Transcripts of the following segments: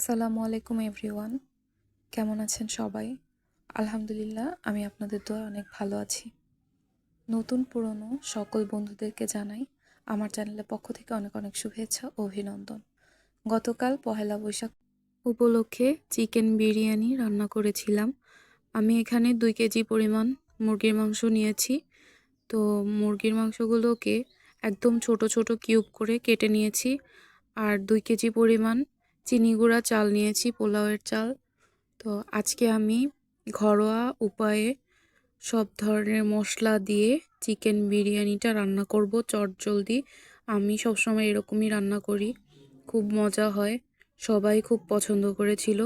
আসসালামু আলাইকুম এভরিওয়ান। কেমন আছেন সবাই? আলহামদুলিল্লাহ, আমি আপনাদের দোয়া অনেক ভালো আছি। নতুন পুরনো সকল বন্ধুদেরকে জানাই আমার চ্যানেলের পক্ষ থেকে অনেক অনেক শুভেচ্ছা ও অভিনন্দন। গতকাল পহেলা বৈশাখ উপলক্ষে চিকেন বিরিয়ানি রান্না করেছিলাম। আমি এখানে দুই কেজি পরিমাণ মুরগির মাংস নিয়েছি। তো মুরগির মাংসগুলোকে একদম ছোট ছোট কিউব করে কেটে নিয়েছি। আর দুই কেজি পরিমাণ চিনি গুঁড়া চাল নিয়েছি, পোলাওয়ের চাল। তো আজকে আমি ঘরোয়া উপায়ে সব ধরনের মশলা দিয়ে চিকেন বিরিয়ানিটা রান্না করব চটজলদি আমি সবসময় এরকমই রান্না করি, খুব মজা হয়, সবাই খুব পছন্দ করেছিল।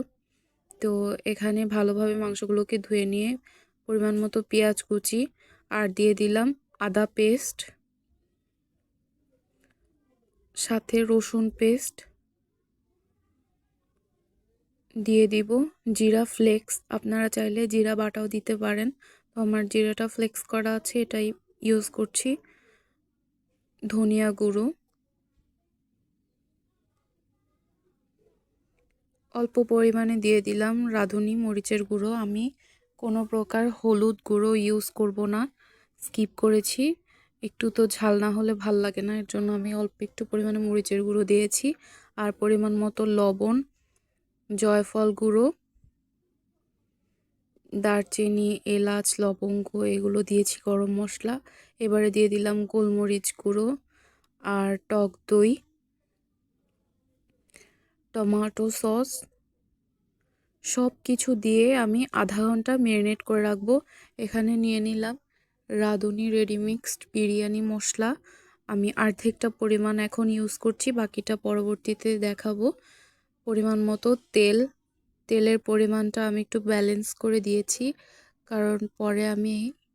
তো এখানে ভালোভাবে মাংসগুলোকে ধুয়ে নিয়ে পরিমাণ মতো পেঁয়াজ কুচি আর দিয়ে দিলাম আদা পেস্ট, সাথে রসুন পেস্ট। দিয়ে দিব। জিরা ফ্লেক্স, আপনারা চাইলে জিরা বাটাও দিতে পারেন। তো আমার জিরাটা ফ্লেক্স করা আছে, এটাই ইউজ করছি। ধনিয়া গুঁড়ো। অল্প পরিমাণে দিয়ে দিলাম রাঁধুনি মরিচের গুঁড়ো। আমি কোনো প্রকার হলুদ গুঁড়ো ইউজ করব না, স্কিপ করেছি। একটু তো ঝাল না হলে ভালো লাগে না, এর জন্য আমি অল্প একটু পরিমাণে মরিচের গুঁড়ো দিয়েছি। আর পরিমাণ মতো লবণ জয়ফল, গুঁড়ো, দারচিনি, এলাচ, লবঙ্গ, এগুলো দিয়েছি গরম মশলা। এবারে দিয়ে দিলাম গোলমরিচ গুঁড়ো আর টক দই, টমাটো সস। সব কিছু দিয়ে আমি আধা ঘণ্টা ম্যারিনেট করে রাখব। এখানে নিয়ে নিলাম রাঁধুনি রেডি মিক্সড বিরিয়ানি মশলা। আমি অর্ধেকটা পরিমাণ এখন ইউজ করছি, বাকিটা পরবর্তীতে দেখাবো। পরিমাণ মতো তেল। তেলের পরিমাণটা আমি একটু ব্যালেন্স করে দিয়েছি। কারণ পরে আমি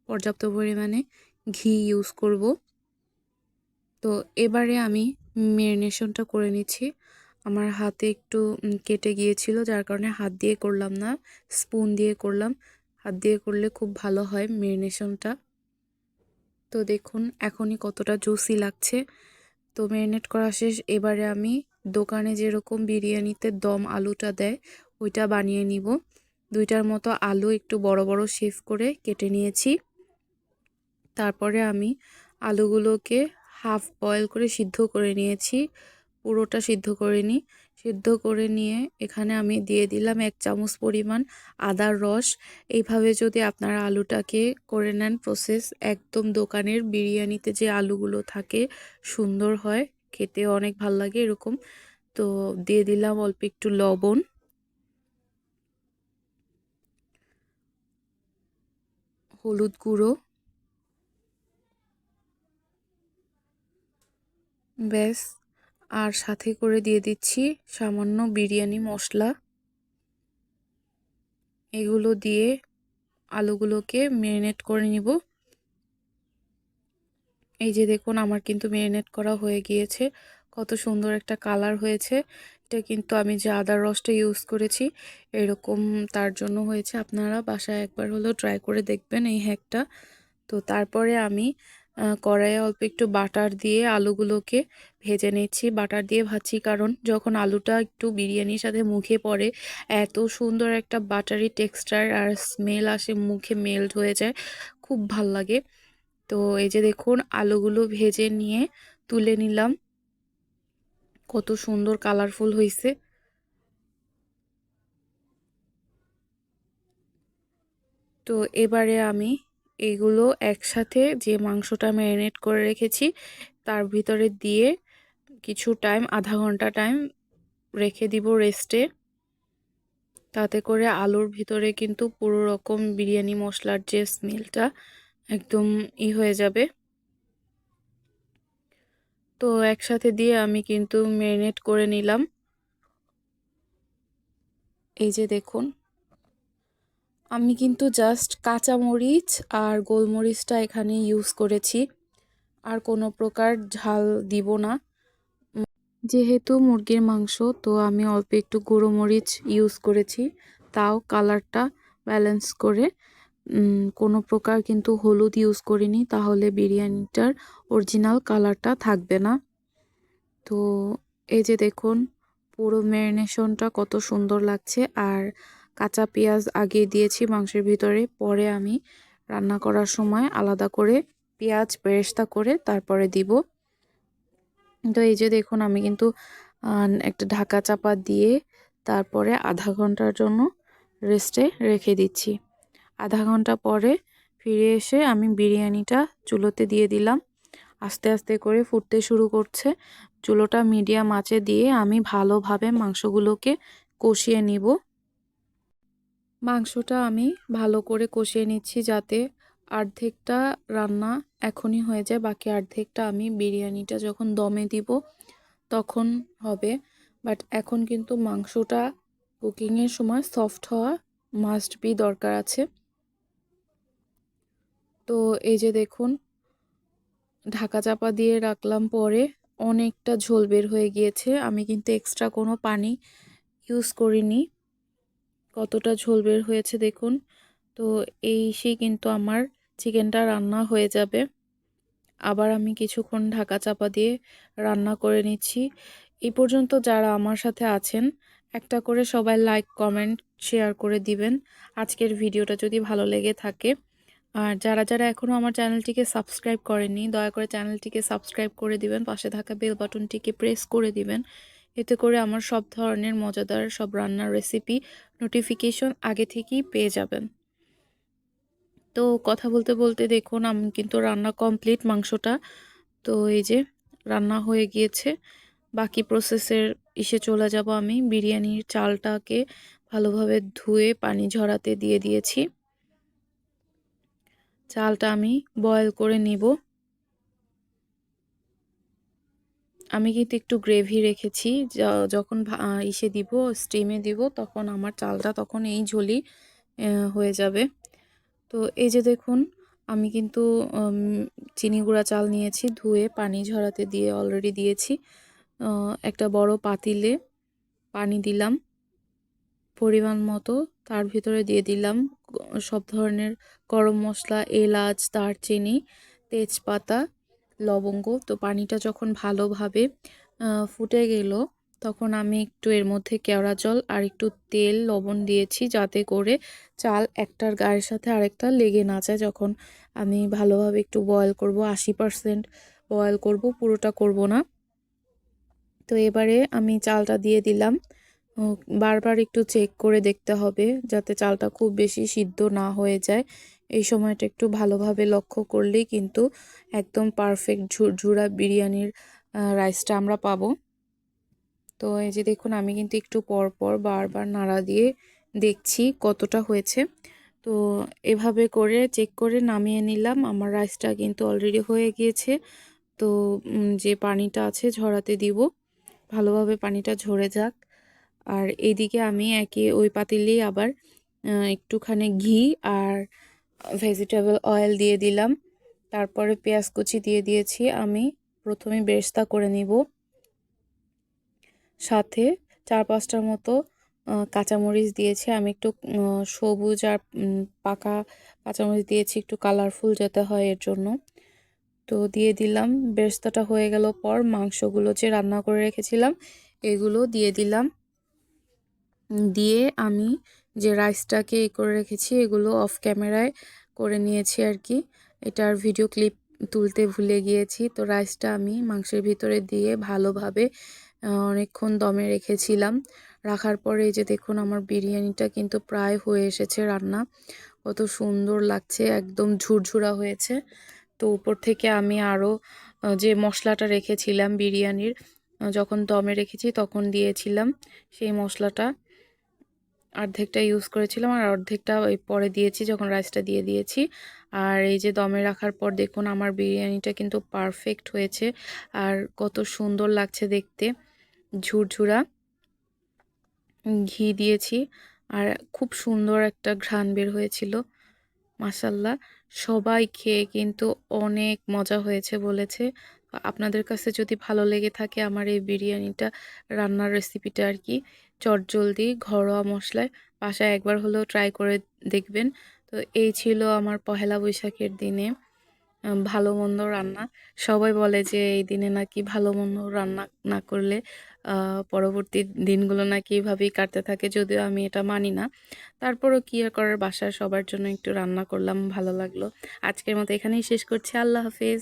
পর্যাপ্ত পরিমাণে ঘি ইউজ করব। তো এবারে আমি মেরিনেশনটা করে নিচ্ছি। আমার হাতে একটু কেটে গিয়েছিল, যার কারণে হাত দিয়ে করলাম না স্পুন দিয়ে করলাম। হাত দিয়ে করলে খুব ভালো হয় মেরিনেশনটা তো দেখুন, এখনই কতটা জুসি লাগছে। তো ম্যারিনেট করা শেষ। এবারে আমি দোকানে যেরকম বিরিয়ানিতে দম আলুটা দেয়, ওইটা বানিয়ে নিব। দুইটার মতো আলু একটু বড় বড় শেফ করে কেটে নিয়েছি। তারপরে আমি আলুগুলোকে হাফ বয়েল করে সিদ্ধ করে নিয়েছি। পুরোটা সিদ্ধ করে নিই সিদ্ধ করে নিয়ে এখানে আমি দিয়ে দিলাম এক চামচ পরিমাণ আদার রস। এইভাবে যদি আপনারা আলুটাকে করে নেন প্রসেস একদম দোকানের বিরিয়ানিতে যে আলুগুলো থাকে, সুন্দর হয়। খেতে অনেক ভালো লাগে এরকম। তো দিয়ে দিলাম অল্প একটু লবণ। হলুদ গুঁড়ো। ব্যাস, আর সাথে করে দিয়ে দিচ্ছি সামান্য বিরিয়ানি মশলা। এগুলো দিয়ে আলুগুলোকে ম্যারিনেট করে নিব। এই যে দেখুন, আমার কিন্তু ম্যারিনেট করা হয়ে গিয়েছে। কত সুন্দর একটা কালার হয়েছে। এটা কিন্তু আমি যে আদার রসটা ইউজ করেছি, এরকম তার জন্য হয়েছে। আপনারা বাসায় একবার হলেও ট্রাই করে দেখবেন এই হ্যাকটা তো তারপরে আমি কড়াইয়ে অল্প একটু বাটার দিয়ে আলুগুলোকে ভেজে নিচ্ছি। বাটার দিয়ে ভাজছি কারণ যখন আলুটা একটু বিরিয়ানির সাথে মুখে পড়ে, এত সুন্দর একটা বাটারি টেক্সচার আর স্মেল আসে, মুখে মেল্ট হয়ে যায়। খুব ভালো লাগে। তো এই যে দেখুন, আলুগুলো ভেজে নিয়ে তুলে নিলাম। কত সুন্দর কালারফুল হয়েছে তো এবারে আমি এগুলো একসাথে যে মাংসটা ম্যারিনেট করে রেখেছি, তার ভিতরে দিয়ে কিছু টাইম আধা ঘণ্টা টাইম রেখে দিব রেস্টে তাতে করে আলুর ভিতরে কিন্তু পুরো রকম বিরিয়ানি মশলার যে স্মেলটা একদম ই হয়ে যাবে। তো একসাথে দিয়ে আমি কিন্তু ম্যারিনেট করে নিলাম। এই যে দেখুন। আমি কিন্তু জাস্ট কাঁচা মরিচ আর গোলমরিচটা এখানে ইউজ করেছি। আর কোনো প্রকার ঝাল দিব না। যেহেতু মুরগির মাংস, তো আমি অল্প একটু গুঁড়ো মরিচ ইউজ করেছি। তাও কালারটা ব্যালেন্স করে কোনো প্রকার কিন্তু হলুদ ইউজ করিনি, তাহলে বিরিয়ানিটার অরিজিনাল কালারটা থাকবে না। তো এই যে দেখুন, পুরো ম্যারিনেশনটা কত সুন্দর লাগছে, আর কাঁচা পেঁয়াজ আগে দিয়েছি মাংসের ভিতরে, পরে আমি রান্না করার সময় আলাদা করে পেঁয়াজ বেরেস্তা করে তারপরে দিব। তো এই যে দেখুন, আমি কিন্তু একটা ঢাকা চাপা দিয়ে তারপরে আধা ঘণ্টার জন্য রেস্টে রেখে দিচ্ছি। আধা ঘণ্টা পরে ফিরে এসে আমি বিরিয়ানিটা চুলোতে দিয়ে দিলাম। আস্তে আস্তে করে ফুটতে শুরু করছে। চুলোটা মিডিয়াম আঁচে দিয়ে আমি ভালোভাবে মাংসগুলোকে কষিয়ে নিব। মাংসটা আমি ভালো করে কষিয়ে নিচ্ছি যাতে অর্ধেকটা রান্না এখনই হয়ে যায়, বাকি অর্ধেকটা আমি বিরিয়ানিটা যখন দমে দিব তখন হবে। বাট এখন কিন্তু মাংসটা কুকিংয়ের সময় সফট হওয়া মাস্ট বি দরকার আছে। তো এই যে দেখুন, ঢাকা চাপা দিয়ে রাখলাম পরে অনেকটা ঝোল বের হয়ে গিয়েছে। আমি কিন্তু এক্সট্রা কোনো পানি ইউজ করিনি। কতটা ঝোল বের হয়েছে দেখুন, তো এই সেই কিন্তু আমার চিকেনটা রান্না হয়ে যাবে। আবার আমি কিছুক্ষণ ঢাকা চাপা দিয়ে রান্না করে নিচ্ছি। এই পর্যন্ত যারা আমার সাথে আছেন, একটা করে সবাই লাইক কমেন্ট শেয়ার করে দিবেন। আজকের ভিডিওটা যদি ভালো লেগে থাকে আর যারা যারা এখনও আমার চ্যানেলটিকে সাবস্ক্রাইব করেনি দয়া করে চ্যানেলটিকে সাবস্ক্রাইব করে দিবেন, পাশে থাকা বেল বাটনটিকে প্রেস করে দিবেন। এতে করে আমার সব ধরনের মজাদার সব রান্নার রেসিপি, নোটিফিকেশন আগে থেকেই পেয়ে যাবেন। তো কথা বলতে বলতে দেখুন, আমি কিন্তু রান্না কমপ্লিট মাংসটা। তো এই যে রান্না হয়ে গিয়েছে। বাকি প্রসেসের ইসে চলে যাব আমি। বিরিয়ানির চালটাকে ভালোভাবে ধুয়ে, পানি ঝরাতে দিয়ে দিয়েছি। চালটা আমি বয়েল করে নিব। আমি কিন্তু একটু গ্রেভি রেখেছি। যখন ইসে দিব, স্টিমে দিব, তখন আমার চালটা তখন এই ঝোলি হয়ে যাবে। তো এই যে দেখুন, আমি কিন্তু চিনি গুঁড়া চাল নিয়েছি, ধুয়ে পানি ঝরাতে দিয়ে অলরেডি দিয়েছি। একটা বড় পাতিলে পানি দিলাম। পরিমাণ মতো তার ভিতরে দিয়ে দিলাম সব ধরনের গরম মশলা, এলাচ, দারচিনি, তেজপাতা, লবঙ্গ। তো পানিটা যখন ভালোভাবে ফুটে গেল, তখন আমি একটু এর মধ্যে কেওড়া জল আর একটু তেল, লবণ দিয়েছি যাতে করে চাল একটার গায়ের সাথে আরেকটা লেগে না যায়। যখন আমি ভালোভাবে একটু বয়েল করব, আশি পারসেন্ট বয়েল করব, পুরোটা করব না। তো এবারে আমি চালটা দিয়ে দিলাম। বারবার একটু চেক করে দেখতে হবে যাতে চালটা খুব বেশি সিদ্ধ না হয়ে যায়। এই সময়টা একটু ভালোভাবে লক্ষ্য করলেই কিন্তু একদম পারফেক্ট ঝুরঝুরা বিরিয়ানির রাইসটা আমরা পাবো। তো এই যে দেখুন, আমি কিন্তু একটু পর পর বারবার নাড়া দিয়ে দেখছি কতটা হয়েছে। তো এভাবে করে চেক করে নামিয়ে নিলাম। আমার রাইসটা কিন্তু অলরেডি হয়ে গিয়েছে। তো যে পানিটা আছে ঝরাতে দিব। ভালোভাবে পানিটা ঝরে যাক। আর এইদিকে আমি একে ওই পাতিলেই আবার একটুখানি ঘি আর ভেজিটেবল অয়েল দিয়ে দিলাম। তারপরে পেঁয়াজ কুচি দিয়ে দিয়েছি। আমি প্রথমে বেরেস্তা করে নিব। সাথে চার পাঁচটার মতো কাঁচামরিচ দিয়েছি। আমি একটু সবুজ আর পাকা কাঁচামরিচ দিয়েছি। একটু কালারফুল যেতে হয় এর জন্য। তো দিয়ে দিলাম। বেরেস্তাটা হয়ে গেল পর মাংসগুলো যে রান্না করে রেখেছিলাম, এগুলো দিয়ে দিলাম। দিয়ে আমি যে রাইসটাকে এ করে রেখেছি, এগুলো অফ ক্যামেরায় করে নিয়েছি আর কি। এটার ভিডিও ক্লিপ তুলতে ভুলে গিয়েছি। তো রাইসটা আমি মাংসের ভিতরে দিয়ে ভালোভাবে অনেকক্ষণ দমে রেখেছিলাম। রাখার পরে এই যে দেখুন আমার বিরিয়ানিটা কিন্তু প্রায় হয়ে এসেছে রান্না। কত সুন্দর লাগছে, একদম ঝুরঝুরা হয়েছে। তো উপর থেকে আমি আরও যে মশলাটা রেখেছিলাম বিরিয়ানির যখন দমে রেখেছি তখন দিয়েছিলাম সেই মশলাটা। অর্ধেকটা ইউজ করেছিলাম আর অর্ধেকটা ওই পরে দিয়েছি যখন রাইসটা দিয়ে দিয়েছি। আর এই যে দমে রাখার পর দেখুন আমার বিরিয়ানিটা কিন্তু পারফেক্ট হয়েছে আর কত সুন্দর লাগছে দেখতে। ঝুরঝুরা ঘি দিয়েছি আর খুব সুন্দর একটা ঘ্রাণ বের হয়েছিল মাসাল্লাহ সবাই খেয়ে কিন্তু অনেক মজা হয়েছে বলেছে। আপনাদের কাছে যদি ভালো লেগে থাকে আমার এই বিরিয়ানিটা, রান্নার রেসিপিটা আর কি, চটজলদি ঘরোয়া মশলায় বাসায় একবার হলেও ট্রাই করে দেখবেন। তো এই ছিল আমার পহেলা বৈশাখের দিনে ভালো মন্দ রান্না। সবাই বলে যে এই দিনে নাকি ভালো মন্দ রান্না না করলে পরবর্তী দিনগুলো নাকি এভাবেই কাটতে থাকে, যদিও আমি এটা মানি না। তারপরও কী আর করার বাসায় সবার জন্য একটু রান্না করলাম, ভালো লাগল। আজকের মতো এখানেই শেষ করছি, আল্লাহ হাফেজ।